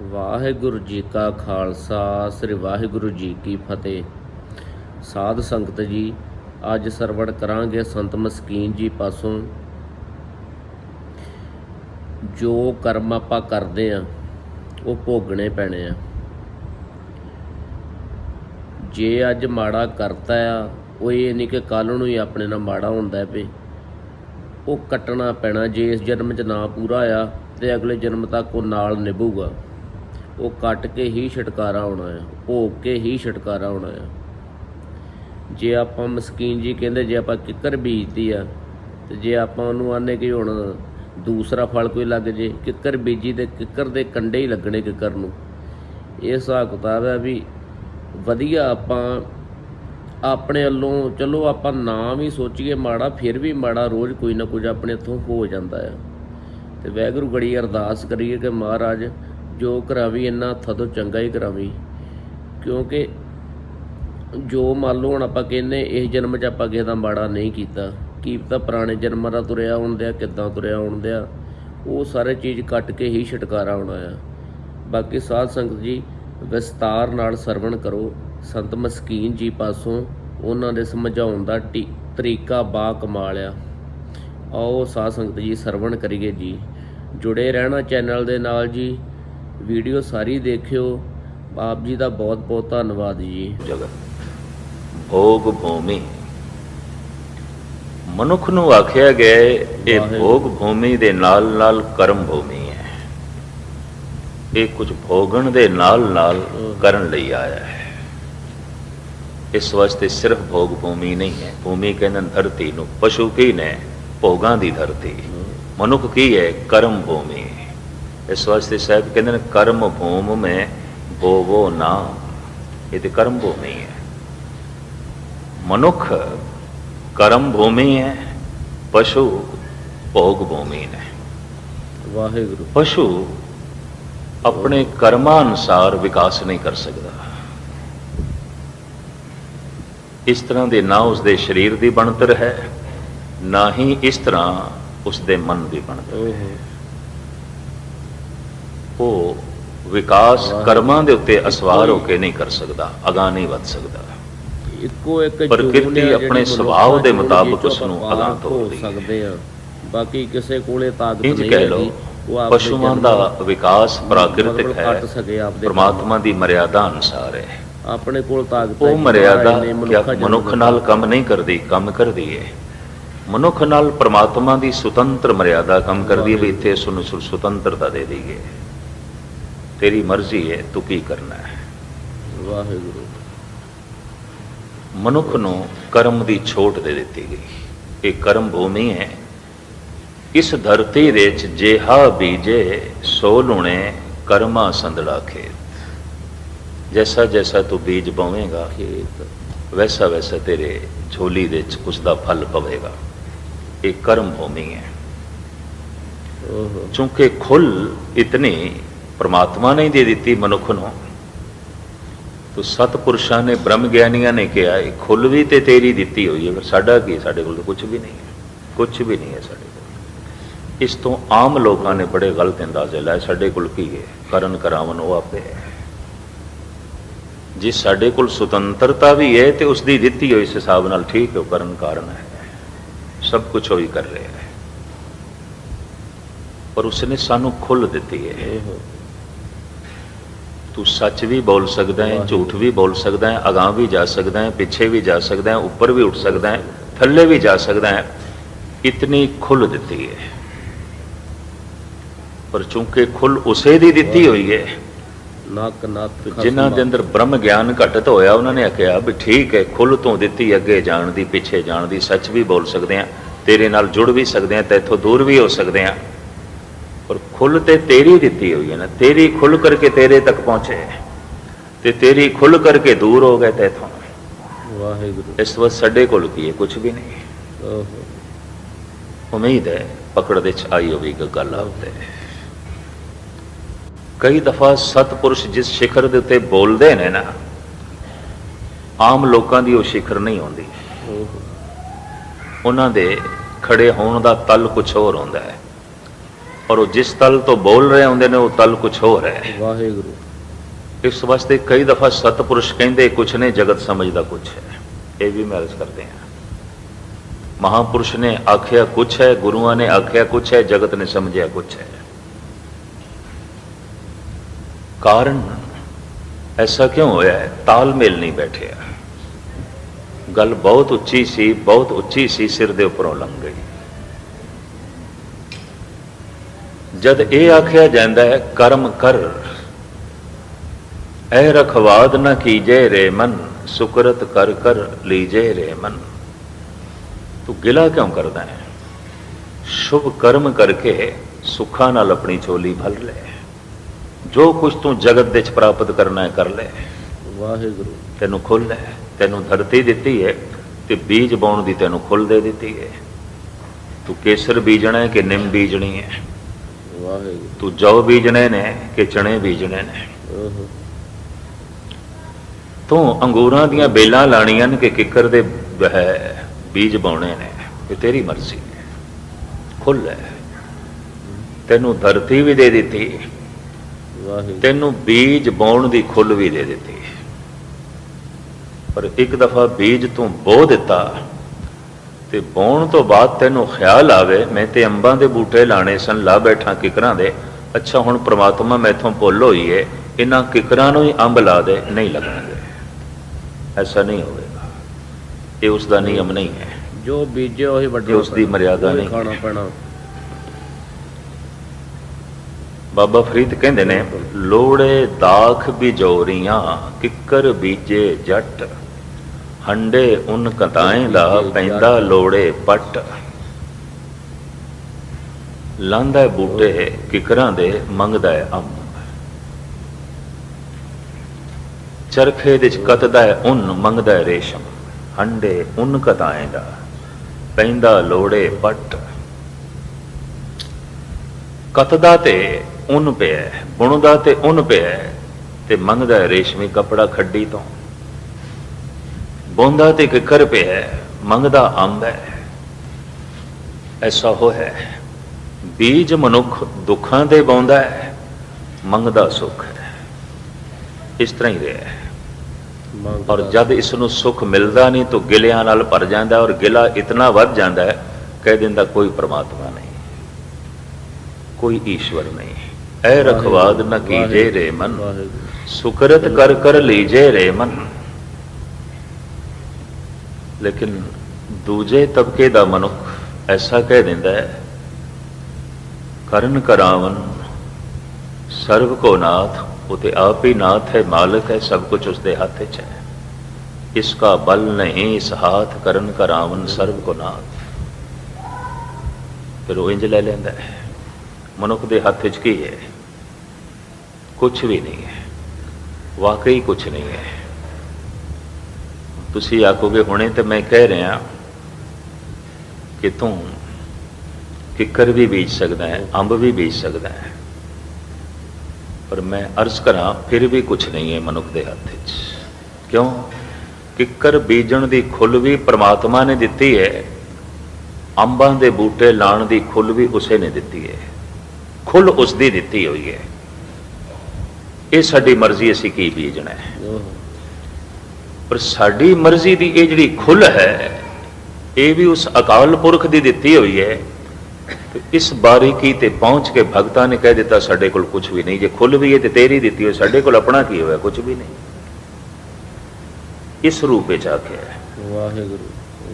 ਵਾਹਿਗੁਰੂ ਜੀ ਕਾ ਖਾਲਸਾ, ਸ੍ਰੀ ਵਾਹਿਗੁਰੂ ਜੀ ਕੀ ਫਤਿਹ। ਸਾਧ ਸੰਗਤ ਜੀ, ਅੱਜ ਸਰਵਣ ਕਰਾਂਗੇ ਸੰਤ ਮਸਕੀਨ ਜੀ ਪਾਸੋਂ। ਜੋ ਕਰਮ ਆਪਾਂ ਕਰਦੇ ਆ, ਉਹ ਭੋਗਣੇ ਪੈਣੇ ਆ। ਜੇ ਅੱਜ ਮਾੜਾ ਕਰਤਾ ਆ, ਉਹ ਇਹ ਨਹੀਂ ਕਿ ਕੱਲ ਨੂੰ ਹੀ ਆਪਣੇ ਨਾਲ ਮਾੜਾ ਹੁੰਦਾ ਪਏ ਉਹ ਕੱਟਣਾ ਪੈਣਾ, ਜੇ ਇਸ ਜਨਮ 'ਚ ਨਾ ਪੂਰਾ ਆ ਤੇ ਅਗਲੇ ਜਨਮ ਤੱਕ ਉਹ ਨਾਲ ਨਿਭੂਗਾ। ਉਹ ਕੱਟ ਕੇ ਹੀ ਛਟਕਾਰਾ ਹੋਣਾ ਆ ਭੋਗ ਕੇ ਹੀ ਛਟਕਾਰਾ ਹੋਣਾ ਆ ਜੇ ਆਪਾਂ ਮਸਕੀਨ ਜੀ ਕਹਿੰਦੇ, ਜੇ ਆਪਾਂ ਕਿੱਕਰ ਬੀਜਦੀ ਆ, ਤੇ ਜੇ ਆਪਾਂ ਉਹਨੂੰ ਆਨੇ ਕਿ ਹੁਣ ਦੂਸਰਾ ਫਲ ਕੋਈ ਲੱਗ ਜੇ, ਕਿੱਕਰ ਬੀਜੀ ਤੇ ਕਿੱਕਰ ਦੇ ਕੰਡੇ ਹੀ ਲੱਗਣੇ ਕਿੱਕਰ ਨੂੰ। ਇਹ ਹਿਸਾਬ ਕਿਤਾਬ ਹੈ ਵੀ ਵਧੀਆ ਆਪਾਂ ਆਪਣੇ ਵੱਲੋਂ, ਚਲੋ ਆਪਾਂ ਨਾ ਵੀ ਸੋਚੀਏ ਮਾੜਾ, ਫਿਰ ਵੀ ਮਾੜਾ ਰੋਜ਼ ਕੋਈ ਨਾ ਕੁਝ ਆਪਣੇ ਇੱਥੋਂ ਹੋ ਜਾਂਦਾ ਆ। ਤੇ ਵਾਹਿਗੁਰੂ ਗੜੀ ਅਰਦਾਸ ਕਰੀਏ ਕਿ ਮਹਾਰਾਜ ਜੋ ਕਰਾਵੀ, ਇੰਨਾ ਹੱਥਾਂ ਤੋਂ ਚੰਗਾ ਹੀ ਕਰਾਵੀ। ਕਿਉਂਕਿ ਜੋ ਮੰਨ ਲਓ ਹੁਣ ਆਪਾਂ ਕਹਿੰਦੇ ਇਸ ਜਨਮ 'ਚ ਆਪਾਂ ਕਿਸੇ ਦਾ ਮਾੜਾ ਨਹੀਂ ਕੀਤਾ। ਕੀ ਪਤਾ ਪੁਰਾਣੇ ਜਨਮਾਂ ਦਾ ਤੁਰਿਆ ਹੁੰਦਿਆ ਕਿੱਦਾਂ ਤੁਰਿਆ ਹੁੰਦਿਆ ਉਹ ਸਾਰੇ ਚੀਜ਼ ਕੱਟ ਕੇ ਹੀ ਛਟਕਾਰਾ ਹੋਣਾ ਆ। ਬਾਕੀ ਸਾਧ ਸੰਗਤ ਜੀ, ਵਿਸਤਾਰ ਨਾਲ ਸਰਵਣ ਕਰੋ। ਸੰਤ ਮਸਕੀਨ ਜੀ ਪਾਸੋਂ ਉਹਨਾਂ ਦੇ ਸਮਝਾਉਣ ਦਾ ਟੀ- ਤਰੀਕਾ ਬਾ ਕਮਾਲ ਆ। ਆਓ ਸਾਧ ਸੰਗਤ ਜੀ, ਸਰਵਣ ਕਰੀਏ ਜੀ। ਜੁੜੇ ਰਹਿਣਾ ਚੈਨਲ ਦੇ ਨਾਲ ਜੀ। ਵੀਡੀਓ ਸਾਰੀ ਦੇਖਿਓ। ਆਪ ਜੀ ਦਾ ਬਹੁਤ ਬਹੁਤ ਧੰਨਵਾਦ ਜੀ। ਜਗਤ ਭੋਗ ਭੂਮੀ। ਮਨੁੱਖ ਨੂੰ ਆਖਿਆ ਗਿਆ ਇਹ। ਭੋਗ ਭੂਮੀ ਦੇ ਨਾਲ ਨਾਲ ਕਰਮ ਭੂਮੀ ਹੈ। ਇਹ ਕੁਝ ਭੋਗਣ ਦੇ ਨਾਲ ਨਾਲ ਕਰਨ ਲਈ ਆਇਆ ਹੈ। ਇਸ ਵਾਸਤੇ ਸਿਰਫ ਭੋਗ ਭੂਮੀ ਨਹੀਂ ਹੈ। ਭੂਮੀ ਕਹਿੰਦੇ ਧਰਤੀ ਨੂੰ ਪਸ਼ੂ ਕੀ ਨੇ? ਭੋਗਾਂ ਦੀ ਧਰਤੀ। ਮਨੁੱਖ ਕੀ ਹੈ? ਕਰਮ ਭੂਮੀ ਇਸ ਵਾਸਤੇ ਸਾਹਿਬ ਕਹਿੰਦੇ ਨੇ ਕਰਮ ਭੂਮ ਮੈਂ ਬੋਵੋ ਨਾ। ਇਹ ਤੇ ਕਰਮ ਭੂਮੀ ਹੈ। ਮਨੁੱਖ ਕਰਮ ਭੂਮੀ ਹੈ ਪਸ਼ੂ ਭੋਗ ਭੂਮੀ ਨੇ। ਵਾਹਿਗੁਰੂ। ਪਸ਼ੂ ਆਪਣੇ ਕਰਮਾਂ ਅਨੁਸਾਰ ਵਿਕਾਸ ਨਹੀਂ ਕਰ ਸਕਦਾ। ਇਸ ਤਰ੍ਹਾਂ ਦੇ ਨਾ ਉਸ ਦੇ ਸਰੀਰ ਦੀ ਬਣਤਰ ਹੈ ਨਾ ਹੀ ਇਸ ਤਰ੍ਹਾਂ ਉਸ ਦੇ ਮਨ ਦੀ ਬਣਤਰ ਓਹੋ। ਉਹ ਵਿਕਾਸ ਕਰਮਾਂ ਦੇ ਉੱਤੇ ਅਸਵਾਰ ਹੋ ਕੇ ਨਹੀਂ ਕਰ ਸਕਦਾ ਅਗਾਂਹ ਨਹੀਂ ਵੱਧ ਸਕਦਾ। ਇੱਕੋ ਇੱਕ ਪ੍ਰਕਿਰਤੀ ਆਪਣੇ ਸੁਭਾਅ ਦੇ ਮੁਤਾਬਕ ਉਸ ਨੂੰ ਹੋ ਤੋਰਦੀ। ਸਕਦੇ ਆ। ਬਾਕੀ ਕਿਸੇ ਕੋਲੇ ਤਾਕਤ ਨਹੀਂ ਹੈਗੀ। ਪਸ਼ੂਆਂ ਦਾ ਵਿਕਾਸ ਪ੍ਰਾਕਿਰਤਿਕ ਹੈ। ਪਰਮਾਤਮਾ ਦੀ ਮਰਿਆਦਾ ਅਨੁਸਾਰ ਹੈ। ਆਪਣੇ ਕੋਲ ਤਾਕਤ ਉਹ ਮਰਿਆਦਾ ਮਨੁੱਖਾਂ ਨਾਲ ਕੰਮ ਨਹੀਂ ਕਰਦੀ ਕੰਮ ਕਰਦੀ ਹੈ। ਮਨੁੱਖ ਨਾਲ ਪਰਮਾਤਮਾ ਦੀ ਸੁਤੰਤਰ ਮਰਿਆਦਾ ਕੰਮ ਕਰਦੀ ਹੈ ਵੀ ਇੱਥੇ ਇਸ ਨੂੰ ਸੁਤੰਤਰਤਾ ਦੇ ਦਈਏ। ਤੇਰੀ ਮਰਜ਼ੀ ਹੈ ਤੂੰ ਕੀ ਕਰਨਾ ਹੈ? ਵਾਹਿਗੁਰੂ। ਮਨੁੱਖ ਨੂੰ ਕਰਮ ਦੀ ਛੋਟ ਦੇ ਦਿੱਤੀ ਗਈ। ਇਹ ਕਰਮ ਭੂਮੀ ਹੈ। ਇਸ ਧਰਤੀ ਦੇ ਵਿੱਚ ਜੇਹਾ ਬੀਜੇ ਸੋ ਲੁਣੇ ਕਰਮਾ ਸੰਦੜਾ ਖੇਤ। ਜੈਸਾ ਜੈਸਾ ਤੂੰ ਬੀਜ ਬੋਵੇਂਗਾ ਖੇਤ। ਵੈਸਾ ਵੈਸਾ ਤੇਰੇ ਝੋਲੀ ਦੇ ਵਿੱਚ ਉਸ ਦਾ ਫਲ ਪਵੇਗਾ। ਇਹ ਕਰਮ ਭੂਮੀ ਹੈ। ਚੂੰਕਿ ਖੁੱਲ ਇਤਨੀ ਪ੍ਰਮਾਤਮਾ ਨੇ ਦੇ ਦਿੱਤੀ ਮਨੁੱਖ ਨੂੰ। ਤੋ ਸਤਪੁਰਸ਼ਾਂ ਨੇ, ਬ੍ਰਹਮ ਗਿਆਨੀਆਂ ਨੇ ਕਿਹਾ, ਇਹ ਖੁੱਲ ਵੀ ਤੇ ਤੇਰੀ ਦਿੱਤੀ ਹੋਈ ਹੈ, ਪਰ ਸਾਡਾ ਕੀ ਸਾਡੇ ਕੋਲ ਤਾਂ ਕੁਝ ਵੀ ਨਹੀਂ ਹੈ। ਕੁਝ ਵੀ ਨਹੀਂ ਹੈ ਸਾਡੇ ਕੋਲ। ਇਸ ਤੋਂ ਆਮ ਲੋਕਾਂ ਨੇ ਬੜੇ ਗਲਤ ਅੰਦਾਜ਼ੇ ਲਾਏ, ਸਾਡੇ ਕੋਲ ਕੀ ਹੈ? ਕਰਨ ਕਰਾਵਨ ਉਹ ਆਪੇ ਹੈ। ਜੇ ਸਾਡੇ ਕੋਲ ਸੁਤੰਤਰਤਾ ਵੀ ਹੈ ਤੇ ਉਸ ਦੀ ਦਿੱਤੀ ਹੋਈ ਇਸ ਹਿਸਾਬ ਨਾਲ ਠੀਕ ਹੈ ਕਰਨ ਕਾਰਨ ਹੈ। ਸਭ ਕੁਝ ਉਹ ਕਰ ਰਿਹਾ ਹੈ। ਪਰ ਉਸਨੇ ਸਾਨੂੰ ਖੁੱਲ ਦਿੱਤੀ ਹੈ। ਤੂੰ ਸੱਚ ਵੀ ਬੋਲ ਸਕਦਾ ਹੈ ਝੂਠ ਵੀ ਬੋਲ ਸਕਦਾ ਹੈ ਅਗਾਂਹ ਵੀ ਜਾ ਸਕਦਾ ਹੈ ਪਿੱਛੇ ਵੀ ਜਾ ਸਕਦਾ ਹੈ ਉੱਪਰ ਵੀ ਉੱਠ ਸਕਦਾ ਹੈ ਥੱਲੇ ਵੀ ਜਾ ਸਕਦਾ ਹੈ। ਇਤਨੀ ਖੁੱਲ ਦਿੱਤੀ ਹੈ। ਪਰ ਚੂੰਕਿ ਖੁੱਲ ਉਸੇ ਦੀ ਦਿੱਤੀ ਹੋਈ ਹੈ। ਨੱਕ ਨੱਤ ਜਿਨ੍ਹਾਂ ਦੇ ਅੰਦਰ ਬ੍ਰਹਮ ਗਿਆਨ ਘਟਤ ਹੋਇਆ ਉਹਨਾਂ ਨੇ ਆਖਿਆ ਵੀ ਠੀਕ ਹੈ ਖੁੱਲ ਤੋਂ ਦਿੱਤੀ ਅੱਗੇ ਜਾਣ ਦੀ ਪਿੱਛੇ ਜਾਣ ਦੀ ਸੱਚ ਵੀ ਬੋਲ ਸਕਦੇ ਆ ਤੇਰੇ ਨਾਲ ਜੁੜ ਵੀ ਸਕਦੇ ਆ ਤੇ ਇੱਥੋਂ ਦੂਰ ਵੀ ਹੋ ਸਕਦੇ ਆ ਪਰ ਖੁੱਲ ਤੇ ਤੇਰੀ ਦਿੱਤੀ ਹੋਈ ਹੈ ਨਾ ਤੇਰੀ ਖੁੱਲ ਕਰਕੇ ਤੇਰੇ ਤੱਕ ਪਹੁੰਚੇ ਤੇ ਤੇਰੀ ਖੁੱਲ ਕਰਕੇ ਦੂਰ ਹੋ ਗਏ ਤੇ ਇੱਥੋਂ। ਵਾਹਿਗੁਰੂ। ਇਸ ਵਕਤ ਸਾਡੇ ਕੋਲ ਕੀ ਹੈ? ਕੁਝ ਵੀ ਨਹੀਂ। ਉਮੀਦ ਹੈ ਪਕੜ ਦੇ ਚ ਆਈ ਹੋਵੇਗੀ ਗੱਲ ਆਪਤੇ ਕਈ ਦਫਾ ਸਤਪੁਰਸ਼ ਜਿਸ ਸਿਖਰ ਦੇ ਉੱਤੇ ਬੋਲਦੇ ਨੇ ਨਾ ਆਮ ਲੋਕਾਂ ਦੀ ਉਹ ਸਿਖਰ ਨਹੀਂ ਹੁੰਦੀ। ਉਹਨਾਂ ਦੇ ਖੜੇ ਹੋਣ ਦਾ ਤਲ ਕੁਝ ਹੋਰ ਹੁੰਦਾ ਹੈ। ਔਰ ਉਹ ਜਿਸ ਤਲ ਤੋਂ ਬੋਲ ਰਹੇ ਹੁੰਦੇ ਨੇ ਉਹ ਤਲ ਕੁਝ ਹੋਰ ਹੈ। ਵਾਹਿਗੁਰੂ। ਇਸ ਵਾਸਤੇ ਕਈ ਦਫਾ ਸਤਪੁਰਸ਼ ਕਹਿੰਦੇ ਕੁਛ ਨੇ ਜਗਤ ਸਮਝਦਾ ਕੁਛ ਹੈ। ਇਹ ਵੀ ਮੈਂ ਅਰਜ਼ ਕਰਦੇ ਹਾਂ। ਮਹਾਪੁਰਸ਼ ਨੇ ਆਖਿਆ ਕੁਛ ਹੈ ਗੁਰੂਆਂ ਨੇ ਆਖਿਆ ਕੁਛ ਹੈ ਜਗਤ ਨੇ ਸਮਝਿਆ ਕੁਛ ਹੈ। ਕਾਰਨ? ਐਸਾ ਕਿਉਂ ਹੋਇਆ ਹੈ? ਤਾਲਮੇਲ ਨਹੀਂ ਬੈਠਿਆ। ਗੱਲ ਬਹੁਤ ਉੱਚੀ ਸੀ ਬਹੁਤ ਉੱਚੀ ਸੀ ਸਿਰ ਦੇ ਉੱਪਰੋਂ ਲੰਘ ਗਈ। ਜਦ ਇਹ ਆਖਿਆ ਜਾਂਦਾ ਹੈ ਕਰਮ ਕਰ। ਐ ਰਖਵਾਦ ਨ ਕੀਜੇ ਰੇ ਮਨ ਸੁਕਰਤ ਕਰ ਕਰ ਲੀਜੇ ਰੇ ਮਨ। ਤੂੰ ਗਿਲਾ ਕਿਉਂ ਕਰਦਾ ਹੈ? ਸ਼ੁਭ ਕਰਮ ਕਰਕੇ ਸੁੱਖਾਂ ਨਾਲ ਆਪਣੀ ਝੋਲੀ ਭਰ ਲੈ। ਜੋ ਕੁਝ ਤੂੰ ਜਗਤ ਦੇ ਵਿੱਚ ਪ੍ਰਾਪਤ ਕਰਨਾ ਹੈ ਕਰ ਲੈ। ਵਾਹਿਗੁਰੂ। ਤੈਨੂੰ ਖੁੱਲ ਹੈ। ਤੈਨੂੰ ਧਰਤੀ ਦਿੱਤੀ ਹੈ ਤੇ ਬੀਜ ਬਾਉਣ ਦੀ ਤੈਨੂੰ ਖੁੱਲ ਦੇ ਦਿੱਤੀ ਹੈ। ਤੂੰ ਕੇਸਰ ਬੀਜਣਾ ਹੈ ਕਿ ਨਿੰਮ ਬੀਜਣੀ ਹੈ? ਵਾਹਿਗੁਰੂ। ਤੂੰ ਜੌ ਬੀਜਣੇ ਨੇ ਕਿ ਚਣੇ ਬੀਜਣੇ ਨੇ? ਤੂੰ ਅੰਗੂਰਾਂ ਦੀਆਂ ਬੇਲਾਂ ਲਾਣੀਆਂ ਨੇ ਕਿ ਕਿੱਕਰ ਦੇ ਬੀਜ ਬਾਉਣੇ ਨੇ? ਇਹ ਤੇਰੀ ਮਰਜ਼ੀ ਹੈ। ਖੁੱਲ ਹੈ ਤੈਨੂੰ ਧਰਤੀ ਵੀ ਦੇ ਦਿੱਤੀ। ਵਾਹਿਗੁਰੂ। ਤੈਨੂੰ ਬੀਜ ਬਾਉਣ ਦੀ ਖੁੱਲ ਵੀ ਦੇ ਦਿੱਤੀ। ਪਰ ਇੱਕ ਦਫਾ ਬੀਜ ਤੂੰ ਬੋ ਦਿੱਤਾ। ਤੇ ਬੋਣ ਤੋਂ ਬਾਅਦ ਤੈਨੂੰ ਖਿਆਲ ਆਵੇ ਮੈਂ ਤੇ ਅੰਬਾਂ ਦੇ ਬੂਟੇ ਲਾਣੇ ਸਨ ਲਾ ਬੈਠਾ ਕਿਕਰਾਂ ਦੇ। ਅੱਛਾ ਹੁਣ ਪ੍ਰਮਾਤਮਾ ਮੈਥੋਂ ਭੁੱਲ ਹੋਈ ਏ ਇਹਨਾਂ ਕਿਕਰਾਂ ਨੂੰ ਹੀ ਅੰਬ ਲਾ ਦੇ ਨਹੀਂ ਲੱਗਣਗੇ। ਐਸਾ ਨਹੀਂ ਹੋਵੇਗਾ ਇਹ ਉਸ ਦਾ ਨਿਯਮ ਨਹੀਂ ਹੈ। ਜੋ ਬੀਜੇ ਉਹੀ ਵੱਢਣਾ ਇਹ ਉਸ ਦੀ ਮਰਿਆਦਾ ਨਹੀਂ। ਖਾਣਾ ਪੈਣਾ। ਬਾਬਾ ਫਰੀਦ ਕਹਿੰਦੇ ਨੇ ਲੋੜੇ ਦਾਖ ਬਿਜੋਰੀਆਂ ਕਿੱਕਰ ਬੀਜੇ ਜੱਟ। ਹੰਡੇ ਉਨ ਕਤਾਏ ਦਾ ਪੈਂਦਾ ਲੋੜੇ ਪੱਟ। ਲਾਂਦਾ ਬੂਟੇ ਕਿਕਰਾਂ ਦੇ ਮੰਗਦਾ ਹੈ ਅੰਬ। ਚਰਖੇ ਦੇ ਚ ਕਤਦਾ ਹੈ ਉਨ, ਮੰਗਦਾ ਹੈ ਰੇਸ਼ਮ। ਹੰਡੇ ਉਨ ਕਤਾਏ ਦਾ ਪੈਂਦਾ ਲੋੜੇ ਪੱਟ। ਕਤਦਾ ਤੇ ਉਨ ਪਿਆ ਬੁਣਦਾ ਤੇ ਉਨ ਪਿਆ ਤੇ ਮੰਗਦਾ ਹੈ ਰੇਸ਼ਮੀ ਕਪੜਾ ਖੱਡੀ ਤੋਂ। ਬੋਂਦਾ ਤੇ ਕਿਕਰ ਪਿਆ ਹੈ, ਮੰਗਦਾ ਅੰਬ ਹੈ। ਐਸਾ ਹੋ ਹੈ ਬੀਜ ਮਨੁੱਖ ਦੁੱਖਾਂ ਦੇ ਬੌਂਦਾ ਹੈ ਮੰਗਦਾ ਸੁੱਖ ਹੈ। ਇਸ ਤਰ੍ਹਾਂ ਹੀ ਰਿਹਾ ਹੈ। ਔਰ ਜਦ ਇਸ ਨੂੰ ਸੁੱਖ ਮਿਲਦਾ ਨਹੀਂ ਤਾਂ ਗਿਲਿਆਂ ਨਾਲ ਭਰ ਜਾਂਦਾ ਔਰ ਗਿਲਾ ਇਤਨਾ ਵੱਧ ਜਾਂਦਾ ਹੈ ਕਹਿ ਦਿੰਦਾ ਕੋਈ ਪ੍ਰਮਾਤਮਾ ਨਹੀਂ ਕੋਈ ਈਸ਼ਵਰ ਨਹੀਂ। ਐ ਰਖਵਾਦ ਨ ਕੀਜੇ ਰੇ ਮਨ ਸੁਕਰਤ ਕਰ ਕਰ ਲੀਜੇ ਰੇ ਮਨ। ਲੇਕਿਨ ਦੂਜੇ ਤਬਕੇ ਦਾ ਮਨੁੱਖ ਐਸਾ ਕਹਿ ਦਿੰਦਾ ਹੈ, ਕਰਨ ਕਰਾਵਨ, ਸਰਬ ਕੋ ਨਾਥ, ਉਤੇ ਆਪ ਹੀ ਨਾਥ ਹੈ ਮਾਲਕ ਹੈ, ਸਭ ਕੁਝ ਉਸਦੇ ਹੱਥ 'ਚ ਹੈ। ਇਸ ਕਾ ਬਲ ਨਹੀਂ, ਇਸ ਹਾਥ ਕਰਨ ਕਰਾਵਨ, ਸਰਬ ਕੋ ਨਾਥ। ਫਿਰ ਉਹ ਇੰਜ ਲੈ ਲੈਂਦਾ ਹੈ, ਮਨੁੱਖ ਦੇ ਹੱਥ 'ਚ ਕੀ ਹੈ? ਕੁਝ ਵੀ ਨਹੀਂ ਹੈ, ਵਾਕਈ ਕੁਝ ਨਹੀਂ ਹੈ। ਤੁਸੀਂ ਆਖੋਗੇ, ਹੁਣੇ ਤੇ ਮੈਂ ਕਹਿ ਰਿਹਾ ਕਿ ਤੂੰ ਕਿੱਕਰ ਵੀ ਬੀਜ ਸਕਦਾ ਹੈ, ਅੰਬ ਵੀ ਬੀਜ ਸਕਦਾ ਹੈ। ਪਰ ਮੈਂ ਅਰਜ਼ ਕਰਾਂ, ਫਿਰ ਵੀ ਕੁਝ ਨਹੀਂ ਹੈ ਮਨੁੱਖ ਦੇ ਹੱਥ 'ਚ ਕਿਉਂ? ਕਿੱਕਰ ਬੀਜਣ ਦੀ ਖੁੱਲ ਵੀ ਪ੍ਰਮਾਤਮਾ ਨੇ ਦਿੱਤੀ ਹੈ, ਅੰਬਾਂ ਦੇ ਬੂਟੇ ਲਾਣ ਦੀ ਖੁੱਲ ਵੀ ਉਸੇ ਨੇ ਦਿੱਤੀ ਹੈ। ਖੁੱਲ ਉਸ ਦੀ ਦਿੱਤੀ ਹੋਈ ਹੈ। ਇਹ ਸਾਡੀ ਮਰਜ਼ੀ ਅਸੀਂ ਕੀ ਬੀਜਣਾ ਹੈ? ਪਰ ਸਾਡੀ ਮਰਜ਼ੀ ਦੀ ਇਹ ਜਿਹੜੀ ਖੁੱਲ ਹੈ ਇਹ ਵੀ ਉਸ ਅਕਾਲ ਪੁਰਖ ਦੀ ਦਿੱਤੀ ਹੋਈ ਹੈ। ਤੇ ਇਸ ਬਾਰੀਕੀ ਤੇ ਪਹੁੰਚ ਕੇ ਭਗਤਾਂ ਨੇ ਕਹਿ ਦਿੱਤਾ ਸਾਡੇ ਕੋਲ ਕੁਝ ਵੀ ਨਹੀਂ। ਜੇ ਖੁੱਲ ਵੀ ਹੈ ਤੇ ਤੇਰੀ ਦਿੱਤੀ ਹੋਈ ਸਾਡੇ ਕੋਲ ਆਪਣਾ ਕੀ ਹੋਇਆ? ਕੁਝ ਵੀ ਨਹੀਂ। ਇਸ ਰੂਪ ਵਿੱਚ ਹੈ। ਵਾਹਿਗੁਰੂ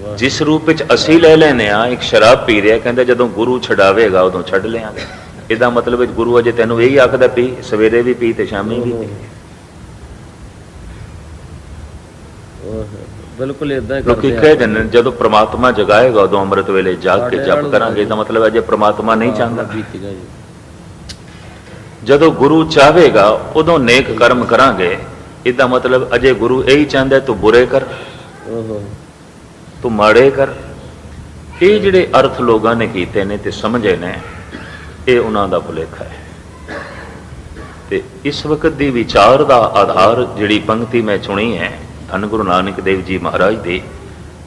ਵਾਹਿਗੁਰੂ। ਜਿਸ ਰੂਪ ਵਿੱਚ ਅਸੀਂ ਲੈ ਲੈਨੇ ਆ ਇੱਕ ਸ਼ਰਾਬ ਪੀ ਰਿਹਾ ਕਹਿੰਦਾ ਜਦੋਂ ਗੁਰੂ ਛਡਾਵੇਗਾ ਉਦੋਂ ਛੱਡ ਲਿਆਂਗੇ। ਇਹਦਾ ਮਤਲਬ ਹੈ ਗੁਰੂ ਅਜੇ ਤੈਨੂੰ ਇਹੀ ਆਖਦਾ ਪੀ ਸਵੇਰੇ ਵੀ ਪੀ ਤੇ ਸ਼ਾਮੀ ਵੀ ਪੀ ਓਹੋ ਬਿਲਕੁਲ ਇਦਾਂ ਹੀ ਲੋਕੀ ਕਰਦੇ ਕਹਿ ਦਿੰਦੇ ਨੇ ਜਦੋਂ ਪ੍ਰਮਾਤਮਾ ਜਗਾਏਗਾ ਉਦੋਂ ਅੰਮ੍ਰਿਤ ਵੇਲੇ ਜਾਗ ਕੇ ਸਾਡੇ ਜਪ ਨਾਲ ਕਰਾਂਗੇ ਇਹਦਾ ਮਤਲਬ ਹੈ ਜੇ ਪ੍ਰਮਾਤਮਾ ਨਹੀਂ ਚਾਹੁੰਦਾ। ਬੀਤੇਗਾ ਜੀ। ਜਦੋਂ ਗੁਰੂ ਚਾਹੇਗਾ ਉਦੋਂ ਨੇਕ ਕਰਮ ਕਰਾਂਗੇ ਇਹਦਾ ਮਤਲਬ ਅਜੇ ਗੁਰੂ ਇਹੀ ਚਾਹੁੰਦਾ ਤੂੰ ਬੁਰੇ ਕਰ ਓਹੋ ਤੂੰ ਮਾੜੇ ਕਰ। ਇਹ ਜਿਹੜੇ ਅਰਥ ਲੋਕਾਂ ਨੇ ਕੀਤੇ ਨੇ ਤੇ ਸਮਝੇ ਨੇ ਇਹ ਉਹਨਾਂ ਦਾ ਭੁਲੇਖਾ ਹੈ। ਤੇ ਇਸ ਵਕਤ ਦੀ ਵਿਚਾਰ ਦਾ ਆਧਾਰ ਜਿਹੜੀ ਪੰਕਤੀ ਮੈਂ ਚੁਣੀ ਹੈ ਧੰਨ ਗੁਰੂ ਨਾਨਕ ਦੇਵ ਜੀ ਮਹਾਰਾਜ ਦੇ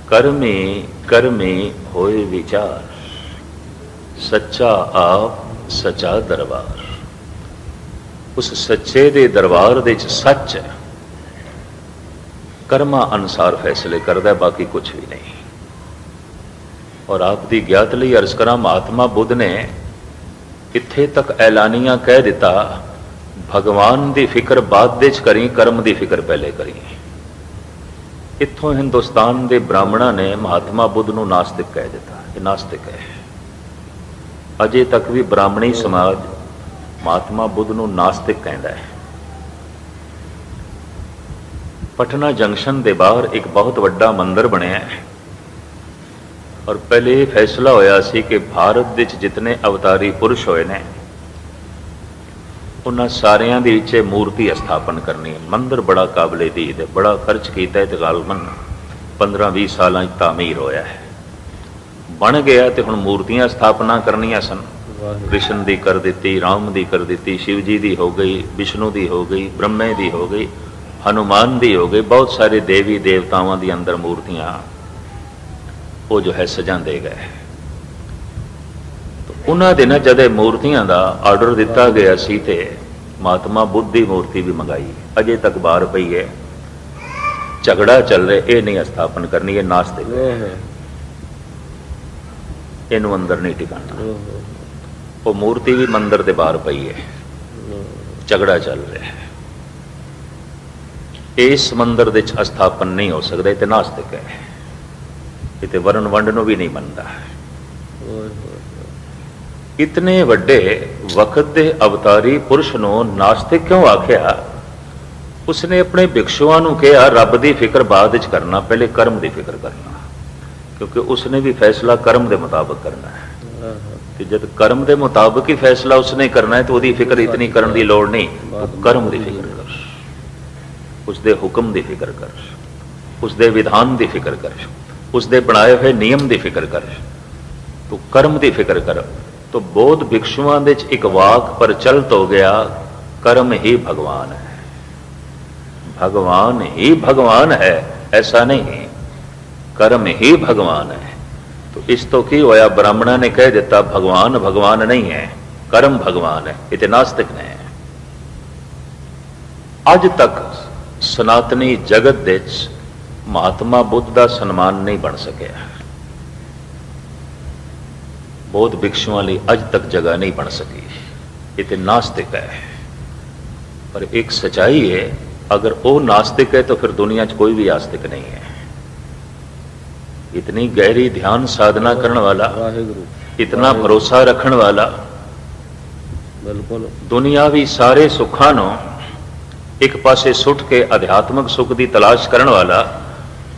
ਕਰਮੇ ਕਰਮੇ ਹੋਏ ਵਿਚਾਰ। ਸੱਚਾ ਆਪ, ਸੱਚਾ ਦਰਬਾਰ। ਉਸ ਸੱਚੇ ਦੇ ਦਰਬਾਰ ਦੇ ਵਿੱਚ ਸੱਚ ਹੈ। ਕਰਮਾਂ ਅਨੁਸਾਰ ਫੈਸਲੇ ਕਰਦਾ, ਬਾਕੀ ਕੁਝ ਵੀ ਨਹੀਂ। ਔਰ ਆਪ ਦੀ ਗਿਆਤ ਲਈ ਅਰਜ਼ ਕਰਾਂ, ਮਹਾਤਮਾ ਬੁੱਧ ਨੇ ਇੱਥੇ ਤੱਕ ਐਲਾਨੀਆਂ ਕਹਿ ਦਿੱਤਾ, ਭਗਵਾਨ ਦੀ ਫਿਕਰ ਬਾਅਦ ਦੇ ਚ ਕਰੀ, ਕਰਮ ਦੀ ਫਿਕਰ ਪਹਿਲੇ ਕਰੀ। ਇੱਥੋਂ ਹਿੰਦੁਸਤਾਨ ਦੇ ਬ੍ਰਾਹਮਣਾਂ ਨੇ ਮਹਾਤਮਾ ਬੁੱਧ ਨੂੰ ਨਾਸਤਿਕ ਕਹਿ ਦਿੱਤਾ ਇਹ ਨਾਸਤਿਕ ਹੈ। ਅਜੇ ਤੱਕ ਵੀ ਬ੍ਰਾਹਮਣੀ ਸਮਾਜ ਮਹਾਤਮਾ ਬੁੱਧ ਨੂੰ ਨਾਸਤਿਕ ਕਹਿੰਦਾ ਹੈ। ਪਟਨਾ ਜੰਕਸ਼ਨ ਦੇ ਬਾਹਰ ਇੱਕ ਬਹੁਤ ਵੱਡਾ ਮੰਦਿਰ ਬਣਿਆ ਹੈ। ਔਰ ਪਹਿਲੇ ਇਹ ਫੈਸਲਾ ਹੋਇਆ ਸੀ ਕਿ ਭਾਰਤ ਵਿੱਚ ਜਿਤਨੇ ਅਵਤਾਰੀ ਪੁਰਸ਼ ਹੋਏ ਨੇ ਉਹਨਾਂ ਸਾਰਿਆਂ ਦੇ ਵਿੱਚ ਇਹ ਮੂਰਤੀ ਸਥਾਪਨ ਕਰਨੀ ਹੈ। ਮੰਦਿਰ ਬੜਾ ਕਾਬਲੇ ਦੀ ਹੈ ਬੜਾ ਖਰਚ ਕੀਤਾ ਹੈ ਤੇ ਗਾਲਮਨ 15-20 ਸਾਲਾਂ 'ਚ ਤਾਮੀਰ ਹੋਇਆ ਹੈ। ਬਣ ਗਿਆ ਤੇ ਹੁਣ ਮੂਰਤੀਆਂ ਸਥਾਪਨਾ ਕਰਨੀਆਂ ਸਨ। ਕ੍ਰਿਸ਼ਨ ਦੀ ਕਰ ਦਿੱਤੀ ਰਾਮ ਦੀ ਕਰ ਦਿੱਤੀ ਸ਼ਿਵ ਜੀ ਦੀ ਹੋ ਗਈ ਵਿਸ਼ਨੂੰ ਦੀ ਹੋ ਗਈ ਬ੍ਰਹਮੇ ਦੀ ਹੋ ਗਈ ਹਨੂਮਾਨ ਦੀ ਹੋ ਗਈ ਬਹੁਤ ਸਾਰੇ ਦੇਵੀ ਦੇਵਤਾਵਾਂ ਦੀ ਅੰਦਰ ਮੂਰਤੀਆਂ। ਉਹ ਜੋ ਹੈ ਸਜਾਉਂਦੇ ਗਏ। ਉਹਨਾਂ ਦੇ ਨਾ ਜਦ ਇਹ ਮੂਰਤੀਆਂ ਦਾ ਆਰਡਰ ਦਿੱਤਾ ਗਿਆ ਸੀ ਤੇ ਮਹਾਤਮਾ ਬੁੱਧ ਦੀ ਮੂਰਤੀ ਵੀ ਮੰਗਾਈ। ਅਜੇ ਤੱਕ ਬਾਹਰ ਪਈ ਹੈ। ਝਗੜਾ ਚੱਲ ਰਿਹਾ ਇਹ ਨਹੀਂ ਸਥਾਪਨ ਕਰਨੀ ਇਹ। ਓਹੋ ਇਹਨੂੰ ਅੰਦਰ ਨਹੀਂ ਟਿਕਾਣਾ। ਉਹ ਮੂਰਤੀ ਵੀ ਮੰਦਿਰ ਦੇ ਬਾਹਰ ਪਈ ਹੈ। ਝਗੜਾ ਚੱਲ ਰਿਹਾ ਹੈ। ਇਸ ਮੰਦਰ ਦੇ ਵਿੱਚ ਅਸਥਾਪਨ ਨਹੀਂ ਹੋ ਸਕਦਾ ਇਹ ਤੇ ਨਾਸਤਿਕ ਹੈ। ਇਹ ਤੇ ਵਰਨ ਵੰਡ ਨੂੰ ਵੀ ਨਹੀਂ ਮੰਨਦਾ। ਓਏ ਇਤਨੇ ਵੱਡੇ ਵਕਤ ਦੇ ਅਵਤਾਰੀ ਪੁਰਸ਼ ਨੂੰ ਨਾਸਤਿਕ ਕਿਉਂ ਆਖਿਆ ਉਸਨੇ ਆਪਣੇ ਭਿਕਸ਼ੂਆਂ ਨੂੰ ਕਿਹਾ ਰੱਬ ਦੀ ਫਿਕਰ ਬਾਅਦ ਵਿੱਚ ਕਰਨਾ ਪਹਿਲੇ ਕਰਮ ਦੀ ਫਿਕਰ ਕਰਨਾ ਕਿਉਂਕਿ ਉਸਨੇ ਵੀ ਫੈਸਲਾ ਕਰਮ ਦੇ ਮੁਤਾਬਕ ਕਰਨਾ ਹੈ ਆਹਾ ਜਦ ਕਰਮ ਦੇ ਮੁਤਾਬਕ ਹੀ ਫੈਸਲਾ ਉਸਨੇ ਕਰਨਾ ਹੈ ਤਾਂ ਉਹਦੀ ਫਿਕਰ ਇਤਨੀ ਕਰਨ ਦੀ ਲੋੜ ਨਹੀਂ ਤੂੰ ਕਰਮ ਦੀ ਫਿਕਰ ਕਰ ਉਸਦੇ ਹੁਕਮ ਦੀ ਫਿਕਰ ਕਰ ਉਸਦੇ ਵਿਧਾਨ ਦੀ ਫਿਕਰ ਕਰ ਉਸਦੇ ਬਣਾਏ ਹੋਏ ਨਿਯਮ ਦੀ ਫਿਕਰ ਕਰ ਤੂੰ ਕਰਮ ਦੀ ਫਿਕਰ ਕਰ ਤੋ ਬੋਧ ਭਿਕਸ਼ੂਆਂ ਦੇ ਚ ਇੱਕ ਵਾਕ ਪ੍ਰਚਲਿਤ ਹੋ ਗਿਆ ਕਰਮ ਹੀ ਭਗਵਾਨ ਹੈ ਭਗਵਾਨ ਹੀ ਭਗਵਾਨ ਹੈ ਐਸਾ ਨਹੀਂ ਕਰਮ ਹੀ ਭਗਵਾਨ ਹੈ ਤੋ ਇਸ ਤੋਂ ਕੀ ਹੋਇਆ ਬ੍ਰਾਹਮਣਾਂ ਨੇ ਕਹਿ ਦਿੱਤਾ ਭਗਵਾਨ ਭਗਵਾਨ ਨਹੀਂ ਹੈ ਕਰਮ ਭਗਵਾਨ ਹੈ ਇਹ ਤੇ ਨਾਸਤਿਕ ਨੇ ਅੱਜ ਤੱਕ ਸਨਾਤਨੀ ਜਗਤ ਦੇ ਵਿੱਚ ਮਹਾਤਮਾ ਬੁੱਧ ਦਾ ਸਨਮਾਨ ਨਹੀਂ ਬਣ ਸਕਿਆ ਬੌਧ ਭਿਕਸ਼ੂਆਂ ਲਈ ਅੱਜ ਤੱਕ ਜਗ੍ਹਾ ਨਹੀਂ ਬਣ ਸਕੀ ਇਹ ਤੇ ਨਾਸਤਿਕ ਹੈ ਪਰ ਇੱਕ ਸਚਾਈ ਹੈ ਅਗਰ ਉਹ ਨਾਸਤਿਕ ਹੈ ਤਾਂ ਫਿਰ ਦੁਨੀਆ 'ਚ ਕੋਈ ਵੀ ਆਸਤਿਕ ਨਹੀਂ ਹੈ इतनी गहरी ध्यान साधना करने वाला ਵਾਹਿਗੁਰੂ इतना भरोसा रखने वाला ਬਿਲਕੁਲ ਦੁਨਿਆਵੀ ਸਾਰੇ ਸੁੱਖਾਂ ਨੂੰ ਇੱਕ ਪਾਸੇ ਸੁੱਟ ਕੇ ਅਧਿਆਤਮਿਕ ਸੁੱਖ ਦੀ ਤਲਾਸ਼ ਕਰਨ ਵਾਲਾ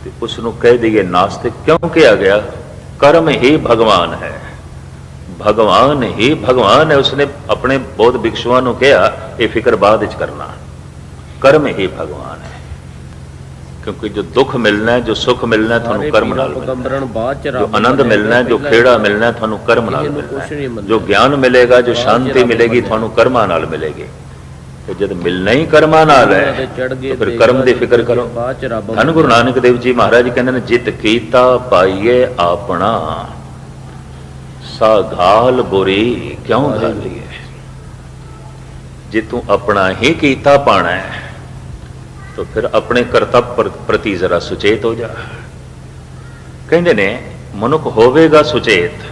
ਤੇ ਉਸ ਨੂੰ ਕਹਿ ਦਈਏ ਨਾਸਤਿਕ ਕਿਉਂ ਕਿਹਾ ਗਿਆ ਕਰਮ ਹੀ ਭਗਵਾਨ ਹੈ ਭਗਵਾਨ ਹੀ ਭਗਵਾਨ ਹੈ ਉਸਨੇ ਆਪਣੇ ਬੌਧ ਭਿਕਸ਼ੂਆਂ ਨੂੰ ਕਿਹਾ ਇਹ ਫਿਕਰ ਬਾਅਦ ਵਿੱਚ ਕਰਨਾ। ਕਰਮ ਹੀ ਭਗਵਾਨ ਹੈ। ਕਿਉਂਕਿ ਜੋ ਦੁੱਖ ਮਿਲਣਾ ਜੋ ਸੁੱਖ ਮਿਲਣਾ ਤੁਹਾਨੂੰ ਕਰਮ ਨਾਲ ਜੋ ਆਨੰਦ ਮਿਲਣਾ ਜੋ ਖੇੜਾ ਮਿਲਣਾ ਤੁਹਾਨੂੰ ਕਰਮ ਨਾਲ ਮਿਲਣਾ। ਜੋ ਗਿਆਨ ਮਿਲੇਗਾ ਜੋ ਸ਼ਾਂਤੀ ਮਿਲੇਗੀ। ਤੁਹਾਨੂੰ ਕਰਮਾਂ ਨਾਲ ਮਿਲੇਗੀ। ਤੇ ਜਦ ਮਿਲਣਾ ਹੀ ਕਰਮਾਂ ਨਾਲ ਹੈ ਫਿਰ ਕਰਮ ਦੀ ਫਿਕਰ ਕਰੋ। ਧੰਨ ਗੁਰੂ ਨਾਨਕ ਦੇਵ ਜੀ ਮਹਾਰਾਜ ਕਹਿੰਦੇ ਨੇ ਜਿਤ ਕੀਤਾ ਪਾਈਏ ਆਪਣਾ। ਸਾਗਾਲ ਬੁਰੀ ਕਿਉਂ ਘਾਲੀਏ ਜੇ ਤੂੰ ਆਪਣਾ ਹੀ ਕੀਤਾ ਪਾਣਾ ਹੈ, ਤਾਂ ਫਿਰ ਆਪਣੇ ਕਰਤੱਵ ਪ੍ਰਤੀ ਜ਼ਰਾ ਸੁਚੇਤ ਹੋ ਜਾ। ਕਹਿੰਦੇ ਨੇ, ਮਨੁੱਖ ਹੋਵੇਗਾ ਸੁਚੇਤ,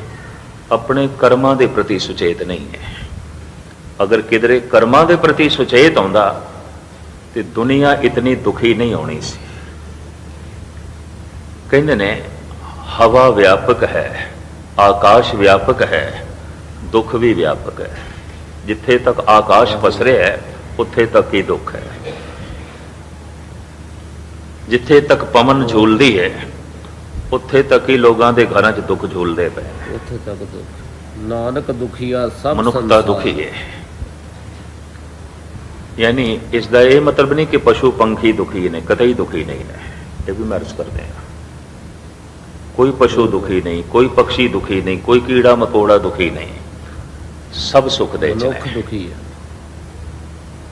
ਆਪਣੇ ਕਰਮਾਂ ਦੇ ਪ੍ਰਤੀ ਸੁਚੇਤ ਨਹੀਂ ਹੈ। ਅਗਰ ਕਿਧਰੇ ਕਰਮਾਂ ਦੇ ਪ੍ਰਤੀ ਸੁਚੇਤ ਆਉਂਦਾ, ਤੇ ਦੁਨੀਆ ਇਤਨੀ ਦੁਖੀ ਨਹੀਂ ਹੋਣੀ ਸੀ। ਕਹਿੰਦੇ ਨੇ, ਹਵਾ ਵਿਆਪਕ ਹੈ। ਆਕਾਸ਼ ਵਿਆਪਕ ਹੈ ਦੁੱਖ ਵੀ ਵਿਆਪਕ ਹੈ। ਜਿੱਥੇ ਤੱਕ ਆਕਾਸ਼ ਪਸਰਿਆ ਹੈ ਉੱਥੇ ਤੱਕ ਹੀ ਦੁੱਖ ਹੈ। ਜਿੱਥੇ ਤੱਕ ਪਵਨ ਝੂਲਦੀ ਹੈ ਉੱਥੇ ਤੱਕ ਹੀ ਲੋਕਾਂ ਦੇ ਘਰਾਂ 'ਚ ਦੁੱਖ ਝੂਲਦੇ ਪਏ। ਉੱਥੇ ਤੱਕ ਦੁੱਖ। ਨਾਨਕ ਦੁਖੀਆ ਸਭ ਮਨੁੱਖ ਦਾ ਸੰਸਾਰ। ਦੁਖੀ ਹੈ। ਯਾਨੀ ਇਸ ਦਾ ਇਹ ਮਤਲਬ ਨਹੀਂ ਕਿ ਪਸ਼ੂ ਪੰਖੀ ਦੁਖੀ ਨੇ ਕਤਈ ਦੁਖੀ ਨਹੀਂ ਨੇ। ਇਹ ਵੀ ਮਰਜ਼ ਕਰਦੇ ਆ ਕੋਈ ਪਸ਼ੂ ਦੁਖੀ ਨਹੀਂ ਕੋਈ ਪੰਛੀ ਦੁਖੀ ਨਹੀਂ ਕੋਈ ਕੀੜਾ ਮਕੌੜਾ ਦੁਖੀ ਨਹੀਂ। ਸਭ ਸੁਖ ਦੇ ਚ ਨੇ। ਦੁਖੀ ਹੈ।